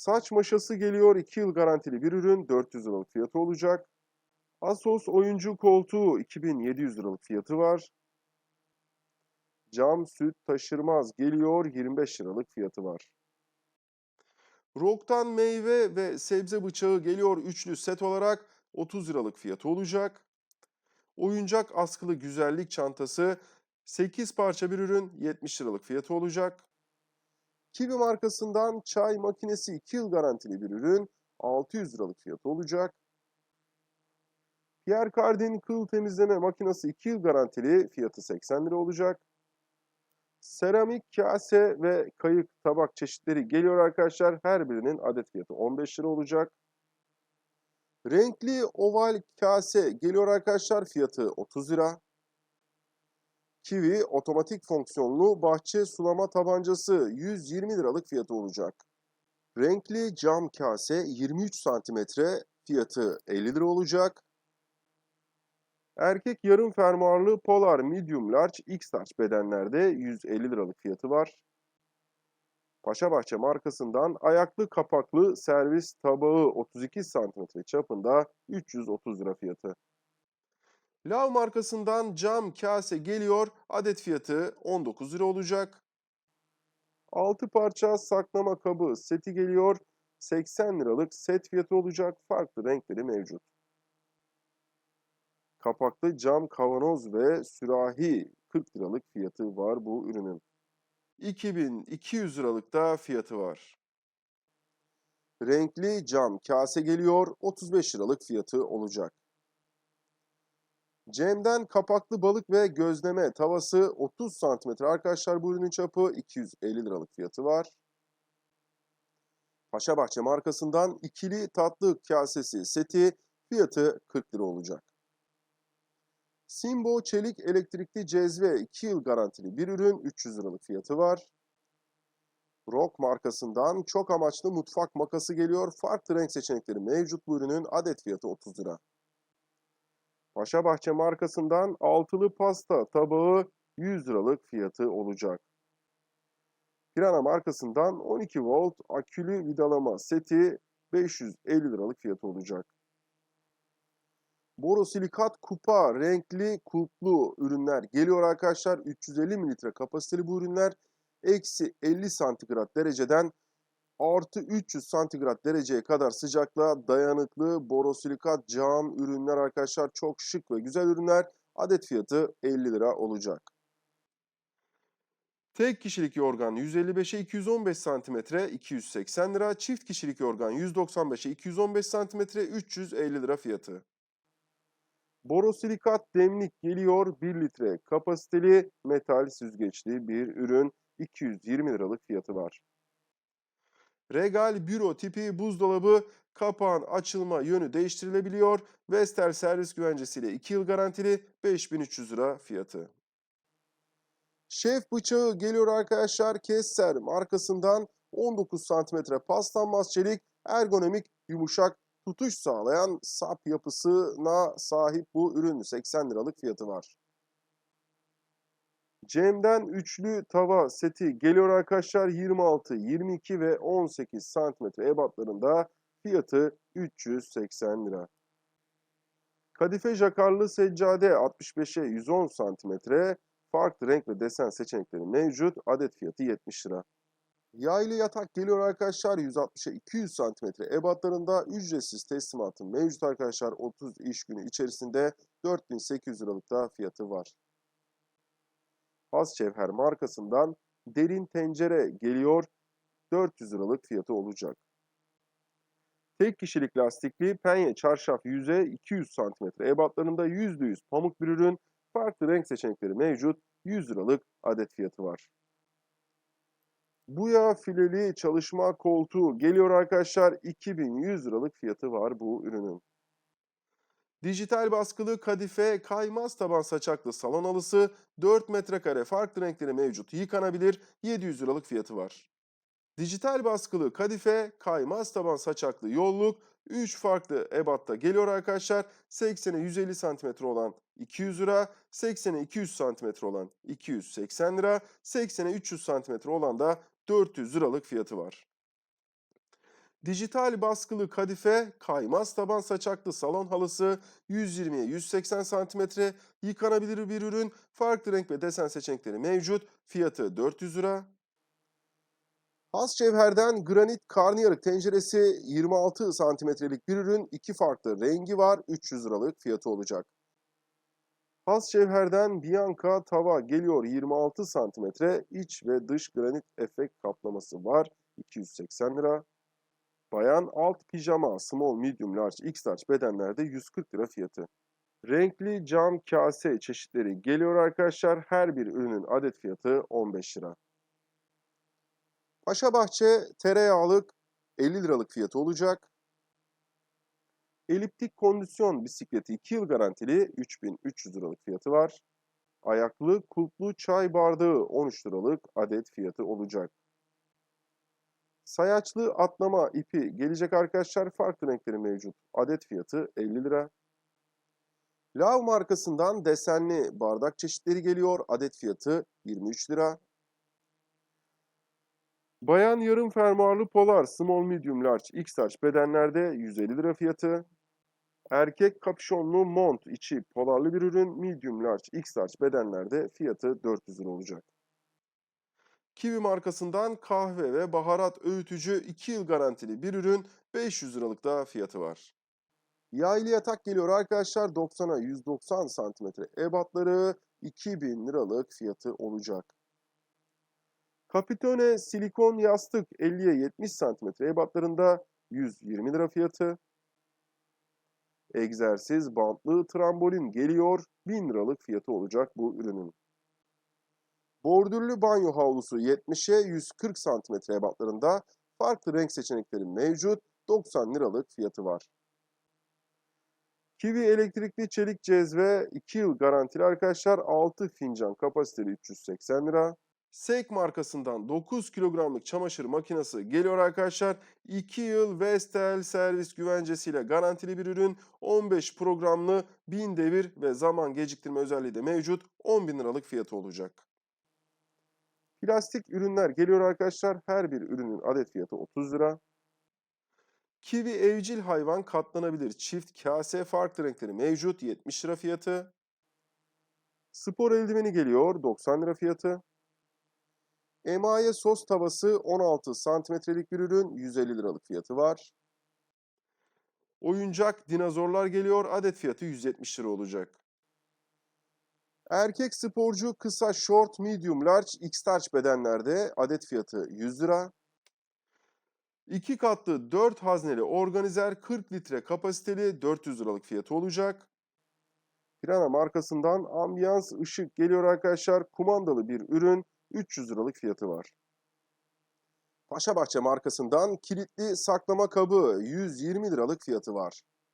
Saç maşası geliyor 2 yıl garantili bir ürün 400 liralık fiyatı olacak. Asos oyuncu koltuğu 2700 liralık fiyatı var. Cam süt taşırmaz geliyor 25 liralık fiyatı var. Rock'tan meyve ve sebze bıçağı geliyor üçlü set olarak 30 liralık fiyatı olacak. Oyuncak askılı güzellik çantası 8 parça bir ürün 70 liralık fiyatı olacak. Kiwi markasından çay makinesi 2 yıl garantili bir ürün 600 liralık fiyatı olacak. Pierre Cardin kıl temizleme makinesi 2 yıl garantili fiyatı 80 lira olacak. Seramik kase ve kayık tabak çeşitleri geliyor arkadaşlar. Her birinin adet fiyatı 15 lira olacak. Renkli oval kase geliyor arkadaşlar. Fiyatı 30 lira. Kiwi otomatik fonksiyonlu bahçe sulama tabancası 120 liralık fiyatı olacak. Renkli cam kase 23 santimetre fiyatı 50 lira olacak. Erkek yarım fermuarlı Polar Medium Large X Large bedenlerde 150 liralık fiyatı var. Paşabahçe markasından ayaklı kapaklı servis tabağı 32 cm çapında 330 lira fiyatı. Lav markasından cam kase geliyor. Adet fiyatı 19 lira olacak. 6 parça saklama kabı seti geliyor. 80 liralık set fiyatı olacak. Farklı renkleri mevcut. Kapaklı cam kavanoz ve sürahi 40 liralık fiyatı var bu ürünün. 2200 liralık da fiyatı var. Renkli cam kase geliyor. 35 liralık fiyatı olacak. Cem'den kapaklı balık ve gözleme tavası 30 cm arkadaşlar bu ürünün çapı 250 liralık fiyatı var. Paşabahçe markasından ikili tatlı kasesi seti fiyatı 40 lira olacak. Simbo çelik elektrikli cezve 2 yıl garantili bir ürün 300 liralık fiyatı var. Rock markasından çok amaçlı mutfak makası geliyor. Farklı renk seçenekleri mevcut bu ürünün adet fiyatı 30 lira. Paşabahçe markasından altılı pasta tabağı 100 liralık fiyatı olacak. Pirana markasından 12 volt akülü vidalama seti 550 liralık fiyatı olacak. Borosilikat kupa renkli kulplu ürünler geliyor arkadaşlar. 350 mililitre kapasiteli bu ürünler. Eksi 50 santigrat dereceden artı 300 santigrat dereceye kadar sıcaklığa dayanıklı borosilikat cam ürünler arkadaşlar. Çok şık ve güzel ürünler. Adet fiyatı 50 lira olacak. Tek kişilik yorgan 155'e 215 cm 280 lira. Çift kişilik yorgan 195'e 215 cm 350 lira fiyatı. Borosilikat demlik geliyor 1 litre kapasiteli metal süzgeçli bir ürün 220 liralık fiyatı var. Regal büro tipi buzdolabı kapağın açılma yönü değiştirilebiliyor. Vestel servis güvencesiyle 2 yıl garantili 5300 lira fiyatı. Şef bıçağı geliyor arkadaşlar Kesser markasından 19 cm paslanmaz çelik ergonomik yumuşak tutuş sağlayan sap yapısına sahip bu ürün 80 liralık fiyatı var. Cem'den üçlü tava seti geliyor arkadaşlar 26, 22 ve 18 santimetre ebatlarında fiyatı 380 lira. Kadife jakarlı seccade 65'e 110 santimetre farklı renk ve desen seçenekleri mevcut adet fiyatı 70 lira. Yaylı yatak geliyor arkadaşlar 160'a 200 cm ebatlarında ücretsiz teslimatı mevcut arkadaşlar 30 iş günü içerisinde 4800 liralık da fiyatı var. Has Cevher markasından derin tencere geliyor 400 liralık fiyatı olacak. Tek kişilik lastikli penye çarşaf yüze 200 cm ebatlarında %100 pamuk bir ürün farklı renk seçenekleri mevcut 100 liralık adet fiyatı var. Buya fileli çalışma koltuğu geliyor arkadaşlar. 2100 liralık fiyatı var bu ürünün. Dijital baskılı kadife kaymaz taban saçaklı salon halısı 4 metrekare farklı renkleri mevcut yıkanabilir 700 liralık fiyatı var. Dijital baskılı kadife kaymaz taban saçaklı yolluk 3 farklı ebatta geliyor arkadaşlar. 80'e 150 cm olan 200 lira, 80'e 200 cm olan 280 lira, 80'e 300 cm olan da 400 liralık fiyatı var. Dijital baskılı kadife, kaymaz taban saçaklı salon halısı 120'ye 180 cm, yıkanabilir bir ürün, farklı renk ve desen seçenekleri mevcut, fiyatı 400 lira. Has cevherden granit karnıyarık tenceresi 26 santimetrelik bir ürün, iki farklı rengi var, 300 liralık fiyatı olacak. Has cevherden Bianca tava geliyor 26 santimetre, iç ve dış granit efekt kaplaması var, 280 lira. Bayan alt pijama small, medium, large, x large bedenlerde 140 lira fiyatı. Renkli cam kase çeşitleri geliyor arkadaşlar. Her bir ürünün adet fiyatı 15 lira. Paşabahçe tereyağlık 50 liralık fiyatı olacak. Eliptik kondisyon bisikleti 2 yıl garantili 3300 liralık fiyatı var. Ayaklı kulplu çay bardağı 13 liralık adet fiyatı olacak. Sayaçlı atlama ipi gelecek arkadaşlar. Farklı renkleri mevcut. Adet fiyatı 50 lira. Lav markasından desenli bardak çeşitleri geliyor. Adet fiyatı 23 lira. Bayan yarım fermuarlı polar small medium large x large bedenlerde 150 lira fiyatı. Erkek kapüşonlu mont içi polarlı bir ürün medium large x large bedenlerde fiyatı 400 lira olacak. Kiwi markasından kahve ve baharat öğütücü 2 yıl garantili bir ürün 500 liralık da fiyatı var. Yaylı yatak geliyor arkadaşlar 90'a 190 santimetre ebatları 2000 liralık fiyatı olacak. Capitone silikon yastık 50'ye 70 santimetre ebatlarında 120 lira fiyatı. Egzersiz bantlı trambolin geliyor 1000 liralık fiyatı olacak bu ürünün. Bordürlü banyo havlusu 70'e 140 santimetre ebatlarında farklı renk seçenekleri mevcut 90 liralık fiyatı var. Kiwi elektrikli çelik cezve 2 yıl garantili arkadaşlar 6 fincan kapasiteli 380 lira. Seik markasından 9 kilogramlık çamaşır makinesi geliyor arkadaşlar. 2 yıl Vestel servis güvencesiyle garantili bir ürün. 15 programlı 1000 devir ve zaman geciktirme özelliği de mevcut. 10 bin liralık fiyatı olacak. Plastik ürünler geliyor arkadaşlar. Her bir ürünün adet fiyatı 30 lira. Kiwi evcil hayvan katlanabilir çift kase farklı renkleri mevcut 70 lira fiyatı. Spor eldiveni geliyor 90 lira fiyatı. Emaye sos tavası 16 santimetrelik bir ürün 150 liralık fiyatı var. Oyuncak dinozorlar geliyor adet fiyatı 170 lira olacak. Erkek sporcu kısa short medium large x large bedenlerde adet fiyatı 100 lira. 2 katlı 4 hazneli organizer 40 litre kapasiteli 400 liralık fiyatı olacak. Pirana markasından ambiyans ışık geliyor arkadaşlar. Kumandalı bir ürün 300 liralık fiyatı var. Paşabahçe markasından kilitli saklama kabı 120 liralık fiyatı var.